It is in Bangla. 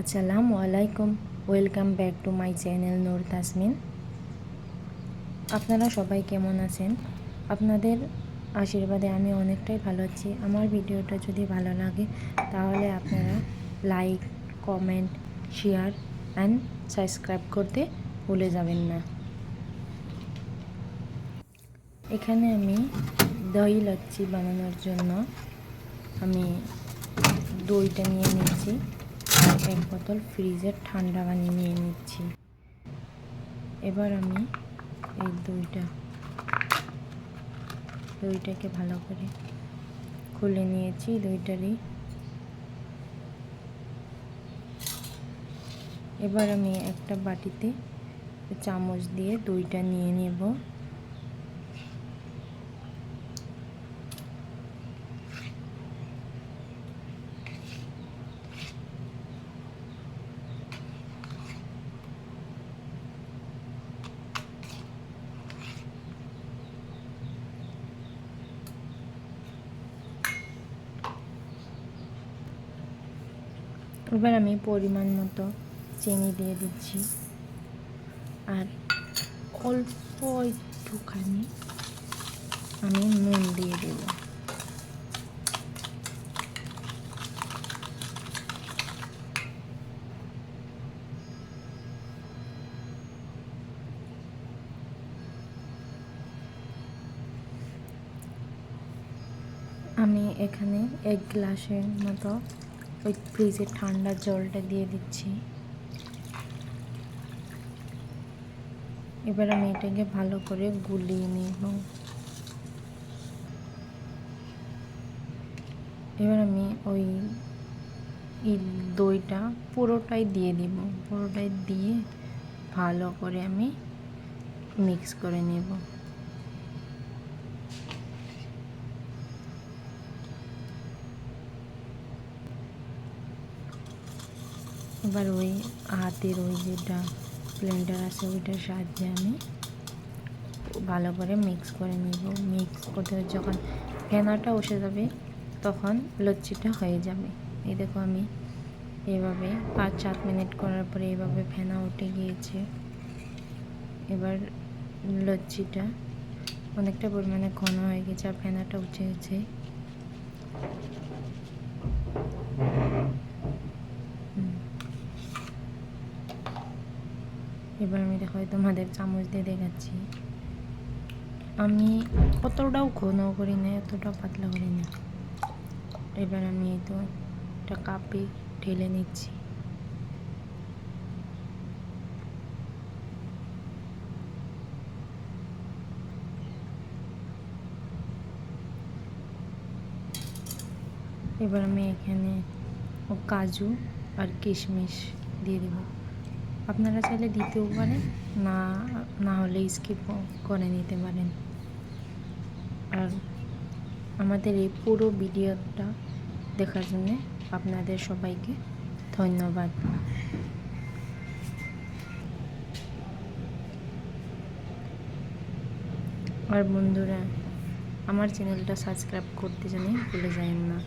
আসসালামু আলাইকুম, welcome back to my channel Noor Tasmin. আপনারা সবাই কেমন আছেন? আপনাদের আশীর্বাদে আমি অনেকটাই ভালো আছি। আমার ভিডিওটা যদি ভালো লাগে, তাহলে আপনারা like, comment, share and subscribe করতে ভুলে যাবেন না। এখানে আমি দই লাচ্ছি বানানোর জন্য। আমি দইটা নিয়ে নিচ্ছি। আর এক বোতল ফ্রিজের ঠান্ডা পানি নিয়ে নিচ্ছি। এবার আমি এই দইটা, দইটাকে ভালো করে খুলে নিয়েছি। দইটারই এবার আমি একটা বাটিতে চামচ দিয়ে দইটা নিয়ে নেব। এবার আমি পরিমাণ মতো চিনি দিয়ে দিচ্ছি। আর অল্প একটুখানি আমি নুন দিয়ে দেব। আমি এখানে এক গ্লাসের মতো ওই ফ্রিজের ঠান্ডা জলটা দিয়ে দিচ্ছি। এবার আমি এটাকে ভালো করে গুলিয়ে নিব। এবার আমি ওই দইটা পুরোটাই দিয়ে দিব। পুরোটাই দিয়ে ভালো করে আমি মিক্স করে নেব। এবার ওই হাতের ওই যেটা ব্লেন্ডার আছে, ওইটার সাহায্যে আমি ভালো করে মিক্স করে নিব। মিক্স করতে যখন ফেনাটা উঠে যাবে, তখন লচ্ছিটা হয়ে যাবে। এই দেখো আমি এভাবে পাঁচ সাত মিনিট করার পরে এভাবে ফেনা উঠে গিয়েছে। এবার লচ্ছিটা অনেকটা পরিমাণে ঘন হয়ে গেছে আর ফেনাটা উঠে গেছে। এবার আমি দেখো তোমাদের চামচ দিয়ে দেখাচ্ছি। আমি অতটাও ঘন করি না, এতটাও পাতলা করি না। এবার আমি এই তো একটা কাপে ঢেলে নিচ্ছি। এবার আমি এখানে কাজু আর কিশমিশ দিয়ে দেবো। আপনারা চাইলে দিতেও পারেন, না না হলে স্কিপ করে নিতে পারেন। আর আমাদের এই পুরো ভিডিওটা দেখার জন্য আপনাদের সবাইকে ধন্যবাদ। আর বন্ধুরা, আমার চ্যানেলটা সাবস্ক্রাইব করতে জানি ভুলে যাবেন না।